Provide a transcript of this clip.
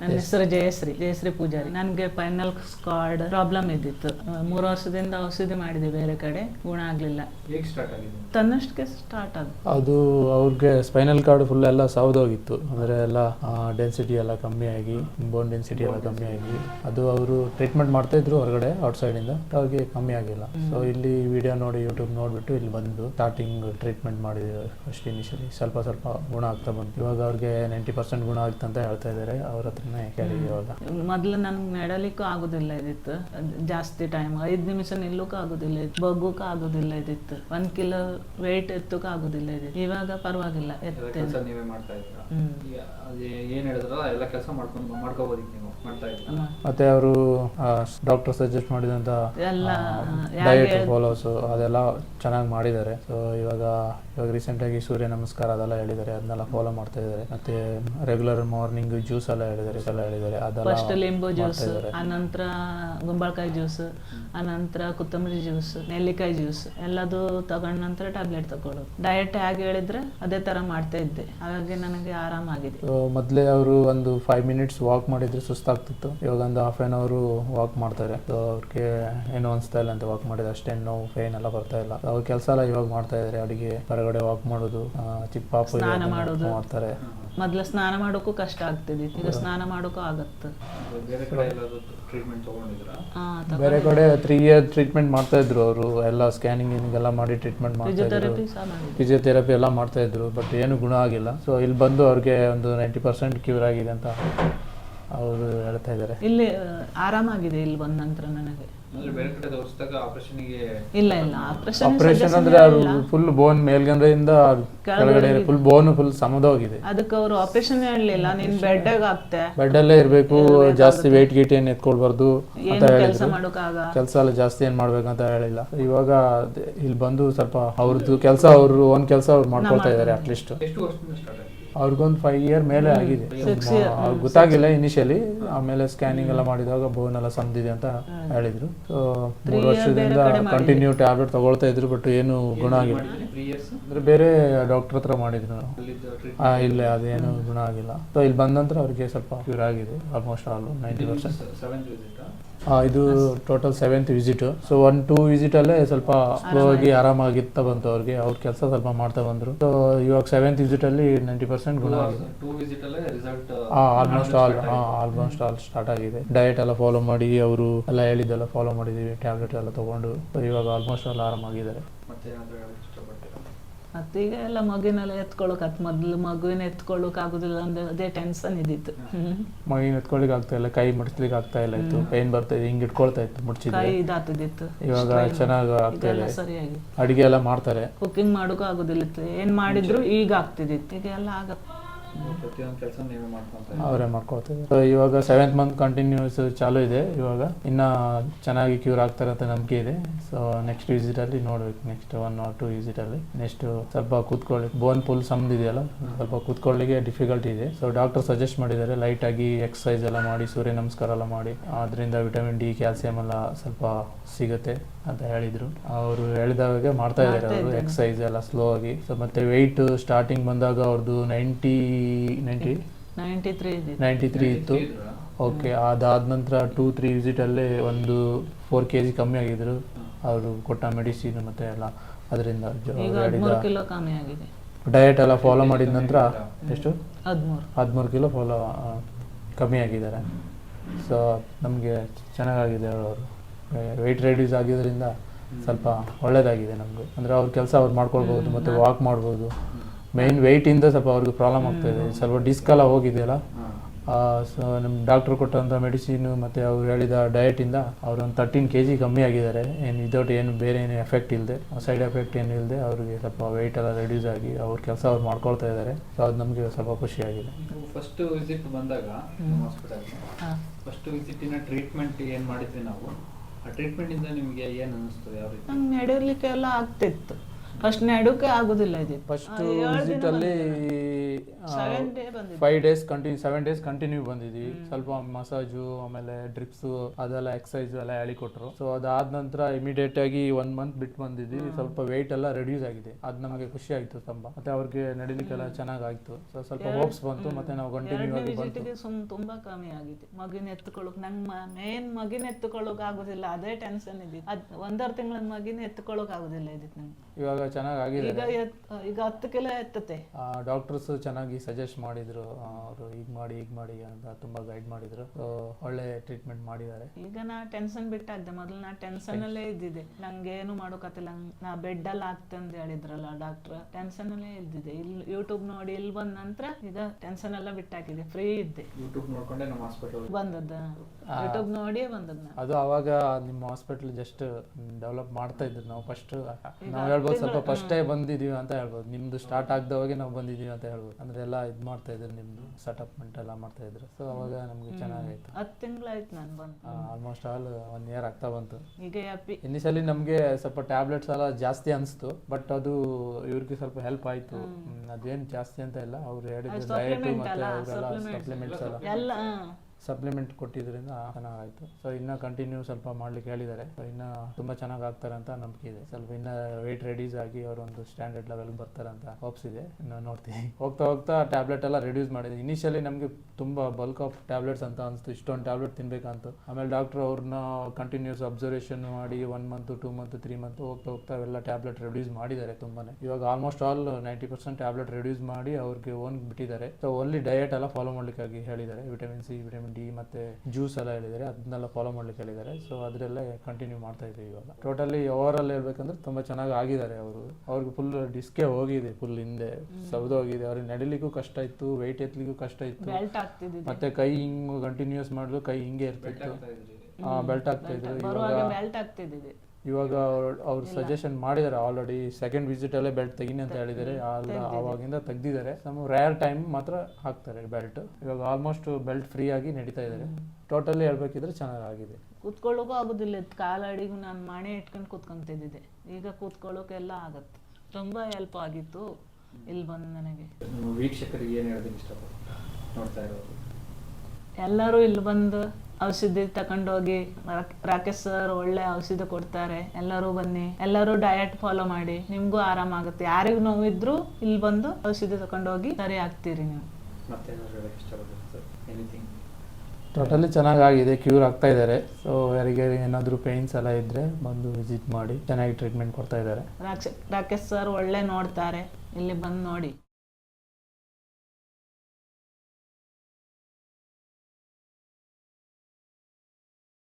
ನನ್ನ ಹೆಸರು ಜಯಶ್ರೀ ಜಯಶ್ರೀ ಪೂಜಾರಿ. ನನಗೆ ಫೈನಲ್ ಸ್ಕಾರ್ಡ್ ಪ್ರಾಬ್ಲಮ್ ಇದ್ದಿತ್ತು. ಮೂರು ವರ್ಷದಿಂದ ಔಷಧಿ ಮಾಡಿದೆ ಬೇರೆ ಕಡೆ ಗುಣ ಆಗಲಿಲ್ಲ. ಹೇಗೆ ಸ್ಟಾರ್ಟ್ ಆಗಿದೆ ತನ್ನಷ್ಟಕ್ಕೆ ಸ್ಟಾರ್ಟ್ ಅದು ಅದು ಅವ್ರಿಗೆ ಸ್ಪೈನಲ್ ಕಾರ್ಡ್ ಫುಲ್ ಎಲ್ಲ ಸೌದೋಗಿತ್ತು ಅಂದರೆ ಎಲ್ಲ ಡೆನ್ಸಿಟಿ ಎಲ್ಲ ಕಮ್ಮಿ ಆಗಿ ಬೋನ್ ಡೆನ್ಸಿಟಿ ಎಲ್ಲ ಕಮ್ಮಿ ಆಗಿ. ಅದು ಅವರು ಟ್ರೀಟ್ಮೆಂಟ್ ಮಾಡ್ತಾ ಇದ್ರು ಹೊರಗಡೆ ಔಟ್ಸೈಡಿಂದ ಅವ್ರಿಗೆ ಕಮ್ಮಿ ಆಗಿಲ್ಲ. ಸೊ ಇಲ್ಲಿ ವಿಡಿಯೋ ನೋಡಿ ಯೂಟ್ಯೂಬ್ ನೋಡಿಬಿಟ್ಟು ಇಲ್ಲಿ ಬಂದು ಸ್ಟಾರ್ಟಿಂಗ್ ಟ್ರೀಟ್ಮೆಂಟ್ ಮಾಡಿದ್ರು ಫಸ್ಟ್ ಇನಿಷಿಯಲಿ ಸ್ವಲ್ಪ ಸ್ವಲ್ಪ ಗುಣ ಆಗ್ತಾ ಬಂತು. ಇವಾಗ ಅವ್ರಿಗೆ ನೈಂಟಿ ಪರ್ಸೆಂಟ್ ಗುಣ ಆಗ್ತಂತ ಅಂತ ಹೇಳ್ತಾ ಇದ್ದಾರೆ ಅವ್ರ ಹತ್ರನೇ ಮೊದಲು ನನಗೆ ನಡಲಿಕ್ಕೂ ಆಗುದಿಲ್ಲ ಇದಿತ್ತು. ಜಾಸ್ತಿ ಟೈಮ್ ಐದು ನಿಮಿಷ ನಿಲ್ಲಕ್ಕೂ ಆಗುದಿಲ್ಲ ಇತ್ತು ಬಗ್ಗಕ್ಕೂ ಆಗೋದಿಲ್ಲ ಇದಿತ್ತು. ಒಂದ್ ಕಿಲೋ ವೆಯ್ಟ್ ಎತ್ತಕ್ಕ ಆಗುದಿಲ್ಲ ಇದಿತ್ತು. ಇವಾಗ ಪರವಾಗಿಲ್ಲ ಎಲ್ಲ ಎತ್ತೆ ಕೆಲಸ ನೀವೇ ಮಾಡ್ತಾ ಇದ್ದೀರಾ? ಹ್ಮ್. ಈಗ ಏನ್ ಹೇಳಿದ್ರಲ್ಲ ಎಲ್ಲ ಕೆಲಸ ಮಾಡ್ಕೊಂಡು ಮಾಡ್ಕೋಬಹುದು ನೀವು. ಮಾಡ್ತಾ ಇದ್ದೀರಾ? ಮತ್ತೆ ಅವರು ಡಾಕ್ಟರ್ ಸಜೆಸ್ಟ್ ಮಾಡಿದಂತ ಎಲ್ಲ ಡಯಟ್ ಫಾಲೋಸ್ ಅದೆಲ್ಲ ಚೆನ್ನಾಗಿ ಮಾಡಿದ್ದಾರೆ. ಸೊ ಇವಾಗ ಇವಾಗ ರೀಸೆಂಟ್ ಆಗಿ ಸೂರ್ಯ ನಮಸ್ಕಾರ ಅದೆಲ್ಲ ಹೇಳಿದ್ದಾರೆ. ಅದನ್ನೆಲ್ಲ ಫಾಲೋ ಮಾಡ್ತಾ ಇದ್ದಾರೆ. ಮತ್ತೆ ರೆಗ್ಯುಲರ್ ಮಾರ್ನಿಂಗ್ ಜ್ಯೂಸ್ ಎಲ್ಲ ಹೇಳಿದ್ದಾರೆ. ಎಲ್ಲ ಹೇಳಿದ್ದಾರೆ ಅದೆಲ್ಲ ಫಸ್ಟ್ ಲಿಂಬು ಜ್ಯೂಸ್ ಆನಂತರ ಗುಂಬಳಕಾಯಿ ಜ್ಯೂಸ್ ಆನಂತರ ಕೊತ್ತಂಬರಿ ಜ್ಯೂಸ್ ನೆಲ್ಲಿಕಾಯಿ ಜ್ಯೂಸ್ ಎಲ್ಲದು ತಗೊಂಡ ನಂತರ ಟ್ಯಾಬ್ಲೆಟ್ ತಗೊಳ್ಳೋದು ಡಯಟ್ ಹೇಗೆ ಹೇಳಿದ್ರೆ ಅದೇ ತರ ಮಾಡ್ತಾ ಇದ್ದೆ. ಹಾಗಾಗಿ ನನಗೆ ಆರಾಮಾಗಿದೆ ಆಗಿದೆ. ಮೊದಲೇ ಅವರು ಒಂದು ಫೈವ್ ಮಿನಿಟ್ಸ್ ವಾಕ್ ಮಾಡಿದ್ರೆ ಸುಸ್ತಾಗ್ತಿತ್ತು. ಇವಾಗ ಒಂದು ಹಾಫ್ ಆನ್ ಅವರು ವಾಕ್ ಮಾಡ್ತಾರೆ. ಸೊ ಅವ್ರಿಗೆ ಏನು ಅನಿಸ್ತಾ ಇಲ್ಲ ಅಂತ ವಾಕ್ ಮಾಡಿದ್ರೆ ಅಷ್ಟೇನು ನೋವು ಪೇನ್ ಎಲ್ಲ ಬರ್ತಾ ಇಲ್ಲ. ಅವ್ರ ಕೆಲಸ ಎಲ್ಲ ಇವಾಗ ಮಾಡ್ತಾ ಇದ್ದಾರೆ. ಅವ್ರಿಗೆ ಹೊರಗಡೆ ವಾಕ್ ಮಾಡೋದು ಚಿಕ್ಕ ಪಾಪು. ಮಾಡ್ತಾರೆ. ಮೊದ್ಲು ಸ್ನಾನ ಮಾಡೋಕ್ಕೂ ಕಷ್ಟ ಆಗ್ತಿದೆ ಈಗ ಸ್ನಾನ ಮಾಡೋಕ್ಕೂ ಆಗತ್ತೆ. ಬೇರೆ ಕಡೆ ಎಲ್ಲಾದ್ರೂ ಟ್ರೀಟ್ಮೆಂಟ್ ತಗೊಂಡಿದ್ರಾ? ಹಾ ಬೇರೆ ಕಡೆ ತ್ರೀ ಇಯರ್ ಟ್ರೀಟ್ಮೆಂಟ್ ಮಾಡ್ತಾ ಇದ್ರು ಅವರು ಎಲ್ಲ ಸ್ಕ್ಯಾನಿಂಗ್ ಎಲ್ಲ ಮಾಡಿ ಟ್ರೀಟ್ಮೆಂಟ್ ಮಾಡ್ತಾ ಇದ್ರು. ಫಿಸಿಯೋಥೆರಪಿ ಎಲ್ಲ ಮಾಡ್ತಾ ಇದ್ರು ಬಟ್ ಏನು ಗುಣ ಆಗಿಲ್ಲ. ಸೊ ಇಲ್ಲಿ ಬಂದು ಅವ್ರಿಗೆ ಒಂದು ನೈಂಟಿ ಪರ್ಸೆಂಟ್ ಕ್ಯೂರ್ ಆಗಿದೆ ಅಂತ ಅವರು ಹೇಳ್ತಾ ಇದ್ದಾರೆ. ಇಲ್ಲಿ ಆರಾಮಾಗಿದೆ ಇಲ್ಲಿ ಬಂದ ನಂತರ ನನಗೆ. ಇಲ್ಲ ಇಲ್ಲ. ಆಪರೇಷನ್ ಅಂದ್ರೆ ಅದು ಫುಲ್ ಬೋನ್ ಮೇಲ್ಗಂದ್ರೆಯಿಂದ ಕೆಳಗಡೆ ಫುಲ್ ಬೋನ್ ಫುಲ್ ಸಮದೋಗಿದೆ. ಅದಕ್ಕೆ ಅವರು ಆಪರೇಷನ್ ಹೇಳಲಿಲ್ಲ. ನೀನ್ ಬೆಡ್ ಆಗ್ತೆ ಬೆಡ್ ಅಲ್ಲೇ ಇರಬೇಕು ಜಾಸ್ತಿ ವೆಯ್ಟ್ ಗೀಟ್ ಏನು ಎತ್ಕೊಳ್ಬಾರ್ದು ಅಂತ ಕೆಲಸ ಹೇಳಿದ್ರು. ಮಾಡೋಕ್ಕಾಗ? ಕೆಲಸ ಎಲ್ಲ ಜಾಸ್ತಿ ಏನ್ ಮಾಡ್ಬೇಕಂತ ಹೇಳಿಲ್ಲ. ಇವಾಗ ಇಲ್ಲಿ ಬಂದು ಸ್ವಲ್ಪ ಅವ್ರದ್ದು ಕೆಲಸ ಅವರು ಒಂದ್ ಕೆಲಸ ಅವ್ರು ಮಾಡ್ಕೊಳ್ತಾ ಇದ್ದಾರೆ ಅಟ್ಲೀಸ್ಟ್ ಎಷ್ಟು ವರ್ಷದಿಂದ ಸ್ಟಾರ್ಟ್ ಅವ್ರಿಗೊಂದು ಫೈವ್ ಇಯರ್ ಮೇಲೆ ಆಗಿದೆ. ಗೊತ್ತಾಗಿಲ್ಲ ಇನಿಷಿಯಲಿ ಆಮೇಲೆ ಸ್ಕ್ಯಾನಿಂಗ್ ಎಲ್ಲ ಮಾಡಿದಾಗ ಬೋನ್ ಎಲ್ಲ ಸಂದಿದೆ ಅಂತ ಹೇಳಿದ್ರು. ಸೊ ಮೂರು ವರ್ಷದಿಂದ ಕಂಟಿನ್ಯೂ ಟ್ಯಾಬ್ಲೆಟ್ ತಗೊಳ್ತಾ ಇದ್ರು ಬಟ್ ಏನು ಗುಣ ಆಗಿಲ್ಲ. ಅಂದ್ರೆ ಬೇರೆ ಡಾಕ್ಟರ್ ಹತ್ರ ಮಾಡಿದ್ರು ನಾವು ಇಲ್ಲ ಅದೇನು ಗುಣ ಆಗಿಲ್ಲ. ಸೊ ಇಲ್ಲಿ ಬಂದ ನಂತರ ಅವ್ರಿಗೆ ಸ್ವಲ್ಪ ಕ್ಯೂರ್ ಆಗಿದೆ ಆಲ್ಮೋಸ್ಟ್ ಆಲ್ ನೈಂಟಿ ಪರ್ಸೆಂಟ್ ಇದು total seventh visit so one two visit ಅಲ್ಲೇ ಸ್ವಲ್ಪ ಸ್ಲೋ ಆಗಿ ಆರಾಮಾಗಿತ್ತ ಬಂತು ಅವ್ರಿಗೆ ಅವ್ರ ಕೆಲಸ ಸ್ವಲ್ಪ ಮಾಡ್ತಾ ಬಂದ್ರು. ಸೊ ಇವಾಗ ಸೆವೆಂತ್ ವಿಸಿಟ್ ಅಲ್ಲಿ ನೈಂಟಿ ಪರ್ಸೆಂಟ್ ಗುಣ ಆಗಿದೆ. ಟೂ ವಿಸಿಟ್ ಅಲ್ಲೇ result almost all almost all start ಆಗಿದೆ. ಡಯಟ್ ಎಲ್ಲ ಫಾಲೋ ಮಾಡಿ ಅವರು ಎಲ್ಲ ಹೇಳಿದ್ದೆಲ್ಲ ಫಾಲೋ ಮಾಡಿದೀವಿ. ಟ್ಯಾಬ್ಲೆಟ್ ಎಲ್ಲ ತಗೊಂಡು. ಇವಾಗ ಆಲ್ಮೋಸ್ಟ್ ಆಲ್ ಆರಾಮಾಗಿದ್ದಾರೆ. ಮತ್ತೆ ಎಲ್ಲಾ ಮತ್ತೀಗ ಎಲ್ಲ ಮಗುವಿನೆಲ್ಲ ಎತ್ಕೊಳ್ಳೋಕೆ ಮೊದಲು ಮಗುವಿನ ಎತ್ಕೊಳ್ಳೋಕೆ ಆಗುದಿಲ್ಲ ಅಂದ್ರೆ ಅದೇ ಟೆನ್ಷನ್ ಇದ್ದಿತ್ತು. ಮಗುವಿನ ಮಗಿನ ಎತ್ಕೊಳ್ಳಿಕ್ಕೆ ಆಗ್ತಾ ಇಲ್ಲ ಕೈ ಮುಡಿಸ್ಲಿಕ್ಕೆ ಆಗ್ತಾ ಇಲ್ಲ ಇತ್ತು. ಪೇನ್ ಬರ್ತಾ ಇದೆ ಹಿಂಗೆ ಇಟ್ಕೊಳ್ತಾ ಇತ್ತು ಕೈ ಇದಾಗ್ತದಿತ್ತು ಇವಾಗ ಚೆನ್ನಾಗಿ ಆಗ್ತಾ ಇಲ್ಲ ಸರಿಯಾಗಿ ಅಡಿಗೆ ಎಲ್ಲ ಮಾಡ್ತಾರೆ. ಕುಕಿಂಗ್ ಮಾಡೋಕೆ ಆಗೋದಿಲ್ಲ ಏನ್ ಮಾಡಿದ್ರು ಈಗ ಆಗ್ತಿದ್ದಿತ್ತು. ಈಗ ಎಲ್ಲ ಆಗತ್ತೆ ಪ್ರತಿಯೊಂದು ಕೆಲಸ ನೀವೇ ಮಾಡ್ಕೊಂತ ಅವರೇ ಮಾಡ್ಕೊತಾರೆ ಇದ್ದಾರೆ ಇವಾಗ ಸೆವೆಂತ್ ಮಂತ್ ಕಂಟಿನ್ಯೂಸ್ ಚಾಲು ಇದೆ ಇವಾಗ. ಇನ್ನ ಚೆನ್ನಾಗಿ ಕ್ಯೂರ್ ಆಗ್ತಾರೆ ಅಂತ ನಂಬಿಕೆ ಇದೆ. ಸೊ ನೆಕ್ಸ್ಟ್ ವಿಸಿಟ್ ಅಲ್ಲಿ ನೋಡ್ಬೇಕು. Next one or two visit ಅಲ್ಲಿ. ನೆಕ್ಸ್ಟ್ ಸ್ವಲ್ಪ ಕೂತ್ಕೊಳ್ಳಿ. ಬೋನ್ ಫುಲ್ ಸಮದಿದೆಯಲ್ಲ ಸ್ವಲ್ಪ ಕೂತ್ಕೊಳ್ಳಿಕ್ಕೆ ಡಿಫಿಕಲ್ಟಿ ಇದೆ. ಸೊ ಡಾಕ್ಟರ್ ಸಜೆಸ್ಟ್ ಮಾಡಿದ್ದಾರೆ ಲೈಟ್ ಆಗಿ ಎಕ್ಸಸೈಸ್ ಎಲ್ಲ ಮಾಡಿ ಸೂರ್ಯ ನಮಸ್ಕಾರ ಎಲ್ಲ ಮಾಡಿ. ಅದರಿಂದ ವಿಟಮಿನ್ ಡಿ ಕ್ಯಾಲ್ಸಿಯಂ ಎಲ್ಲ ಸ್ವಲ್ಪ ಸಿಗುತ್ತೆ ಅಂತ ಹೇಳಿದ್ರು. ಅವರು ಹೇಳಿದಾಗ ಮಾಡ್ತಾ ಇದ್ದಾರೆ ಮಾಡ್ತಾ ಅವರು. ಎಕ್ಸಸೈಸ್ ಎಲ್ಲ ಸ್ಲೋ ಆಗಿ. ಸೊ ಮತ್ತೆ ವೆಯ್ಟ್ ಸ್ಟಾರ್ಟಿಂಗ್ ಬಂದಾಗ ಅವ್ರದ್ದು ninety ninety ninety three ninety three ಇತ್ತು. ಓಕೆ ಅದಾದ ನಂತರ ಟೂ ತ್ರೀ ವಿಸಿಟಲ್ಲೇ ಒಂದು ಫೋರ್ ಕೆ ಜಿ ಕಮ್ಮಿ ಆಗಿದ್ರು. ಅವರು ಕೊಟ್ಟ ಮೆಡಿಸಿನ್ ಮತ್ತೆ ಎಲ್ಲ. ಅದರಿಂದ ಕಿಲೋ ಕಮ್ಮಿ ಆಗಿದೆ. ಡಯಟ್ ಎಲ್ಲ ಫಾಲೋ ಮಾಡಿದ ನಂತರ ಎಷ್ಟು? ಹದಿಮೂರು. ಹದಿಮೂರು ಕಿಲೋ ಫಾಲೋ ಕಮ್ಮಿ ಆಗಿದ್ದಾರೆ. ಸೊ ನಮಗೆ ಚೆನ್ನಾಗಾಗಿದೆ ಅವರು ವೆಯ್ಟ್ ರೆಡ್ಯೂಸ್ ಆಗಿದ್ದರಿಂದ ಸ್ವಲ್ಪ ಒಳ್ಳೇದಾಗಿದೆ ನಮಗೆ. ಅಂದರೆ ಅವ್ರ ಕೆಲಸ ಅವ್ರು ಮಾಡ್ಕೊಳ್ಬೋದು ಮತ್ತು ವಾಕ್ ಮಾಡ್ಬೋದು. ಮೇಯ್ನ್ ವೆಯ್ಟಿಂದ ಸ್ವಲ್ಪ ಅವ್ರಿಗೆ ಪ್ರಾಬ್ಲಮ್ ಆಗ್ತಾಯಿದೆ ಸ್ವಲ್ಪ ಡಿಸ್ಕ್ ಎಲ್ಲ ಹೋಗಿದೆಯಲ್ಲ? ಸೊ ನಮ್ಮ ಡಾಕ್ಟ್ರು ಕೊಟ್ಟಂಥ ಮೆಡಿಸಿನು ಮತ್ತು ಅವ್ರು ಹೇಳಿದ ಡಯಟಿಂದ ಅವ್ರು ಒಂದು ತರ್ಟೀನ್ ಕೆ ಜಿ ಕಮ್ಮಿ ಆಗಿದ್ದಾರೆ. ಏನು ವಿದೌಟ್ ಏನು ಬೇರೆ ಏನು ಎಫೆಕ್ಟ್ ಇಲ್ಲದೆ ಸೈಡ್ ಎಫೆಕ್ಟ್ ಏನು ಇಲ್ಲದೆ ಅವ್ರಿಗೆ ಸ್ವಲ್ಪ ವೆಯ್ಟ್ ಎಲ್ಲ ರೆಡ್ಯೂಸ್ ಆಗಿ ಅವ್ರ ಕೆಲಸ ಅವ್ರು ಮಾಡ್ಕೊಳ್ತಾ ಇದ್ದಾರೆ. ಸೊ ಅದು ನಮಗೆ ಸ್ವಲ್ಪ ಖುಷಿಯಾಗಿದೆ ಫಸ್ಟ್ ವಿಸಿಟ್ ಬಂದಾಗ ಫಸ್ಟು ವಿಸಿಟಿನ ಟ್ರೀಟ್ಮೆಂಟ್ ಏನು ಮಾಡಿದ್ವಿ ನಾವು? ಆ ಟ್ರೀಟ್ಮೆಂಟಿಂದ ನಿಮಗೆ ಏನು ಅನ್ನಿಸ್ತದೆ ಯಾವ ರೀತಿ? ನಂಗೆ ನಡೆಯಲಿಕ್ಕೆ ಎಲ್ಲ ಆಗ್ತಿತ್ತು. ಫಸ್ಟ್ ನಡುಕೆ ಆಗುದಿಲ್ಲ ಇದು ಫಸ್ಟ್ ವಿಸಿಟ್ ಅಲ್ಲಿ. Five days continue seven days continue ಬಂದಿದ್ವಿ. ಸ್ವಲ್ಪ ಮಸಾಜು ಆಮೇಲೆ ಡ್ರಿಪ್ಸ್ ಅದೆಲ್ಲ ಎಕ್ಸಸೈಸ್ ಎಲ್ಲ ಹೇಳಿಕೊಟ್ರು ಸೊ ಅದಾದ ನಂತರ ಇಮಿಡಿಯೇಟ್ ಆಗಿ ಒನ್ ಮಂತ್ ಬಿಟ್ಟು ಬಂದಿದ್ವಿ. ಸ್ವಲ್ಪ ವೆಯ್ಟ್ ಎಲ್ಲ ರೆಡ್ಯೂಸ್ ಆಗಿದೆ. ಅದ್ ನಮಗೆ ಖುಷಿ ಆಯ್ತು ತುಂಬಾ ಮತ್ತೆ ಅವ್ರಿಗೆ ನಡಿಲಿಕ್ಕೆಲ್ಲ ಚೆನ್ನಾಗಾಯ್ತು. ಸೊ ಸ್ವಲ್ಪ ಹೋಪ್ಸ್ ಬಂತು. ಮತ್ತೆ ನಾವು ಕಂಟಿನ್ಯೂ ಆಗಿ ಬಂತು. ಸುಮ್ ತುಂಬಾ ಕಮ್ಮಿ ಆಗಿದೆ. ಮಗಿನ ಎತ್ಕೊಳ್ಳೋಕ್ ನಂಗೆ ಮೇನ್ ಮಗಿನ ಎತ್ಕೊಳ್ಳೋಕ್ ಆಗುದಿಲ್ಲ. ಅದೇ ಟೆನ್ಷನ್ ಇದೆ ಅದ್ ಒಂದರ ತಿಂಗಳ ಮಗಿನ ಎತ್ಕೊಳ್ಳೋಕ್ ಆಗುದಿಲ್ಲ ಇದಕ್ಕೆ ನಂಗೆ. ಇವಾಗ ಚೆನ್ನಾಗಾಗಿದೆ ಈಗ ಎತ್- ಈಗ ಹತ್ತು ಕಿಲೋ ಎತ್ತತೆ ಡಾಕ್ಟರ್ಸ್ ಚೆನ್ನಾಗಿ ಸಜೆಸ್ಟ್ ಮಾಡಿದ್ರು ಅವರು ಈಗ ಮಾಡಿ ಈಗ ಮಾಡಿ ಅಂತ ತುಂಬಾ ಗೈಡ್ ಮಾಡಿದ್ರು. ಸೊ ಒಳ್ಳೆ ಟ್ರೀಟ್ಮೆಂಟ್ ಮಾಡಿದ್ದಾರೆ. ಈಗ ನಾ ಟೆನ್ಷನ್ ಬಿಟ್ಟಾಗ್ದೆ ಮೊದಲು. ನಾ ಟೆನ್ಷನ್ ಅಲ್ಲೇ ಇದ್ದಿದ್ದೆ. ನಂಗೆ ಏನು ಮಾಡೋಕತ್ತಿಲ್ಲ ನಾ ಬೆಡ್ ಅಲ್ಲಿ ಆಗ್ತ ಅಂತ ಹೇಳಿದ್ರಲ್ಲ ಡಾಕ್ಟರ್ ಟೆನ್ಷನ್ ಅಲ್ಲೇ ಇದ್ದಿದ್ದೆ. ಇಲ್ಲಿ ಯೂಟ್ಯೂಬ್ ನೋಡಿ ಇಲ್ಲಿ ಬಂದ ನಂತರ ಈಗ ಟೆನ್ಷನ್ ಎಲ್ಲ ಬಿಟ್ಟಾಕಿದೆ. ಫ್ರೀ ಇದ್ದೆ. ಯೂಟ್ಯೂಬ್ ನೋಡ್ಕೊಂಡೆ ನಮ್ಮ ಹಾಸ್ಪಿಟಲ್ ಬಂದದ್ದ ಯೂಟ್ಯೂಬ್ ನೋಡಿ ಬಂದದ್ ಅದು ಅವಾಗ ನಿಮ್ಮ ಹಾಸ್ಪಿಟಲ್ ಜಸ್ಟ್ ಡೆವಲಪ್ ಮಾಡ್ತಾ ಇದ್ರು ನಾವು ಫಸ್ಟ್ ನಾವು ಹೇಳ್ಬೋದು ಸ್ವಲ್ಪ ಫಸ್ಟೇ ಬಂದಿದೀವಿ ಅಂತ ಹೇಳ್ಬೋದು. ನಿಮ್ದು ಸ್ಟಾರ್ಟ್ ಆಗದವಾಗೆ ನಾವು ಬಂದಿದೀವಿ ಅಂತ ಹೇಳ್ಬೋದು. ಅಂದ್ರೆ ಎಲ್ಲ ಇದು ಮಾಡ್ತಾ ಇದ್ರು ನಿಮ್ದು ಸೆಟಪ್ಮೆಂಟ್ ಎಲ್ಲ ಮಾಡ್ತಾ ಇದ್ರು. ಸೊ ಅವಾಗ ನಮ್ಗೆ ಚೆನ್ನಾಗಾಯ್ತು. ಹತ್ತು ತಿಂಗಳಾಯ್ತು ನಾನು ಬಂದು. ಆಲ್ಮೋಸ್ಟ್ ಆಲ್ ಒನ್ ಇಯರ್ ಆಗ್ತಾ ಬಂತು. ಈಗ ಹ್ಯಾಪಿ ಇನಿಷಿಯಲಿ ನಮಗೆ ಸ್ವಲ್ಪ ಟ್ಯಾಬ್ಲೆಟ್ಸ್ ಎಲ್ಲ ಜಾಸ್ತಿ ಅನಿಸ್ತು ಬಟ್ ಅದು ಇವ್ರಿಗೆ ಸ್ವಲ್ಪ ಹೆಲ್ಪ್ ಆಯ್ತು. ಅದೇನು ಜಾಸ್ತಿ ಅಂತ ಇಲ್ಲ. ಅವ್ರು ಹೇಳಿದ್ರು ಡಯಟ್ ಮತ್ತೆ ಅವರೆಲ್ಲ ಸಪ್ಲಿಮೆಂಟ್ಸ್ ಎಲ್ಲ. ಸಪ್ಲಿಮೆಂಟ್ ಕೊಟ್ಟಿದ್ರಿಂದ ಚೆನ್ನಾಗಾಯ್ತು ಸೊ ಇನ್ನ ಕಂಟಿನ್ಯೂ ಸ್ವಲ್ಪ ಮಾಡ್ಲಿಕ್ಕೆ ಹೇಳಿದ್ದಾರೆ. ಸೊ ಇನ್ನ ತುಂಬಾ ಚೆನ್ನಾಗಿ ಆಗ್ತಾರೆ ಅಂತ ನಂಬಿಕೆ ಇದೆ. ಸ್ವಲ್ಪ ಇನ್ನ ವೆಯ್ಟ್ ರೆಡ್ಯೂಸ್ ಆಗಿ ಅವ್ರ ಒಂದು ಸ್ಟ್ಯಾಂಡರ್ಡ್ ಲೆವೆಲ್ ಬರ್ತಾರೆ ಅಂತ ಹೋಪ್ಸ್ ಇದೆ. ನೋಡ್ತೀವಿ ಹೋಗ್ತಾ ಹೋಗ್ತಾ ಟ್ಯಾಬ್ಲೆಟ್ ಎಲ್ಲ ರೆಡ್ಯೂಸ್ ಮಾಡಿದೆ. ಇನಿಷಿಯಲಿ ನಮಗೆ ತುಂಬಾ ಬಲ್ಕ್ ಆಫ್ ಟ್ಯಾಬ್ಲೆಟ್ಸ್ ಅಂತ ಅನಿಸ್ತು. ಇಷ್ಟೊಂದು ಟ್ಯಾಬ್ಲೆಟ್ ತಿನ್ಬೇಕಂತ. ಆಮೇಲೆ ಡಾಕ್ಟರ್ ಅವ್ರನ್ನ ಕಂಟಿನ್ಯೂಸ್ ಅಬ್ಸರ್ವೇಷನ್ ಮಾಡಿ one month two month three month ಹೋಗ್ತಾ ಹೋಗ್ತಾ ಅವೆಲ್ಲ ಟ್ಯಾಬ್ಲೆಟ್ ರೆಡ್ಯೂಸ್ ಮಾಡಿದ್ದಾರೆ ತುಂಬಾನೇ. ಇವಾಗ almost all ninety percent tablet reduce ಮಾಡಿ ಅವ್ರಿಗೆ ಓನ್ ಬಿಟ್ಟಿದ್ದಾರೆ. ಸೊ ಓನ್ಲಿ ಡಯಟ್ ಎಲ್ಲ ಫಾಲೋ ಮಾಡ್ಲಿಕ್ಕಾಗಿ ಹೇಳಿದ್ದಾರೆ. ವಿಟಮಿನ್ ಸಿ ವಿಟಮಿನ್ ಡಿ ಮತ್ತೆ ಜ್ಯೂಸ್ ಎಲ್ಲ ಹೇಳಿದ್ದಾರೆ ಅದನ್ನೆಲ್ಲ ಫಾಲೋ ಮಾಡ್ಲಿಕ್ಕೆ ಹೇಳಿದ್ದಾರೆ. ಸೊ ಅದರಲ್ಲೇ ಕಂಟಿನ್ಯೂ ಮಾಡ್ತಾ ಇದ್ದೀವಿ ಇವಾಗ. ಟೋಟಲಿ ಓವರ್ ಆಲ್ ಹೇಳ್ಬೇಕಂದ್ರೆ ತುಂಬಾ ಚೆನ್ನಾಗಿ ಆಗಿದ್ದಾರೆ ಅವರು. ಅವ್ರಿಗೆ ಫುಲ್ ಡಿಸ್ಕೇ ಹೋಗಿದೆ ಫುಲ್ ಹಿಂದೆ. ಸೌದೋಗಿದೆ ಅವ್ರಿಗೆ ನಡಿಲಿಕ್ಕೂ ಕಷ್ಟ ಇತ್ತು ವೆಯ್ಟ್ ಎತ್ತಲಿಕ್ಕೂ ಕಷ್ಟ ಇತ್ತು. ಮತ್ತೆ ಕೈ ಹಿಂಗ್ ಕಂಟಿನ್ಯೂಸ್ ಮಾಡಿದ್ರು ಕೈ ಹಿಂಗೆ ಇರ್ತಿತ್ತು. ಬೆಲ್ಟ್ ಆಗ್ತಾ ಇದ್ರು. ಇವಾಗ ಅವ್ರು ಸಜೆಷನ್ ಮಾಡಿದ್ದಾರೆ ಆಲ್ರೆಡಿ ಸೆಕೆಂಡ್ ವಿಸಿಟ್ ಅಲ್ಲೇ ಬೆಲ್ಟ್ ತೆಗಿನಿ ಅಂತ ಹೇಳಿದ್ದಾರೆ ಅಲ್ಲ ಆವಾಗಿಂದ ತೆಗ್ದಿದ್ದಾರೆ. ನಮ್ಮ ರೇರ್ ಟೈಮ್ ಮಾತ್ರ ಹಾಕ್ತಾರೆ ಬೆಲ್ಟ್ ಇವಾಗ ಆಲ್ಮೋಸ್ಟ್ ಬೆಲ್ಟ್ ಫ್ರೀ ಆಗಿ ನಡೀತಾ ಇದ್ದಾರೆ. ಟೋಟಲಿ ಹೇಳ್ಬೇಕಿದ್ರೆ ಚೆನ್ನಾಗಿದೆ ಕೂತ್ಕೊಳ್ಳೋಕು ಆಗುದಿಲ್ಲ. ಕಾಲಡಿಗೂ ನಾನು ಮಣೆ ಇಟ್ಕೊಂಡು ಕೂತ್ಕೊಂತಿದ್ದೆ ಈಗ ಕೂತ್ಕೊಳ್ಳೋಕೆ ಎಲ್ಲ ಆಗತ್ತೆ. ತುಂಬಾ ಹೆಲ್ಪ್ ಆಗಿತ್ತು. ಇಲ್ಲಿ ಬಂದು ನನಗೆ. ವೀಕ್ಷಕರಿಗೆ ಏನು ಹೇಳೋದಕ್ಕೆ ಇಷ್ಟಪಡ್ತೀರಾ? ನೋಡ್ತಾ ಇರೋರು ಎಲ್ಲರೂ ಇಲ್ಲಿ ಬಂದು ಔಷಧಿ ತಕೊಂಡೋಗಿ ರಾ- ರಾಕೇಶ್ ಸರ್ ಒಳ್ಳೆ ಔಷಧಿ ಕೊಡ್ತಾರೆ. ಎಲ್ಲರೂ ಬನ್ನಿ. ಎಲ್ಲರೂ ಡಯಟ್ ಫಾಲೋ ಮಾಡಿ. ನಿಮ್ಗೂ ಆರಾಮಾಗುತ್ತೆ ಯಾರಿಗೂ ನೋವಿದ್ರು ಇಲ್ಲಿ ಬಂದು ಔಷಧಿ ತಕೊಂಡೋಗಿ ಸರಿ ಆಗ್ತೀರಿ ನೀವು. ಮತ್ತೆ ಏನಾದ್ರು ಹೇಳೋಕ್ಕೆ ಇಷ್ಟಪಡ್ತೀರಾ ಎನಿಥಿಂಗ್ ಟೋಟಲಿ ಚೆನ್ನಾಗಾಗಿದೆ. ಕ್ಯೂರ್ ಆಗ್ತಾ ಇದ್ದಾರೆ. ಸೊ ಯಾರಿಗೆ ಏನಾದರೂ ಪೇಯ್ನ್ಸ್ ಎಲ್ಲ ಇದ್ರೆ ಬಂದು ವಿಸಿಟ್ ಮಾಡಿ ಚೆನ್ನಾಗಿ ಟ್ರೀಟ್ಮೆಂಟ್ ಕೊಡ್ತಾ ಇದ್ದಾರೆ. ರಾಕೇಶ್ ಸರ್ ಒಳ್ಳೆ ನೋಡ್ತಾರೆ. ಇಲ್ಲಿ ಬಂದು ನೋಡಿ.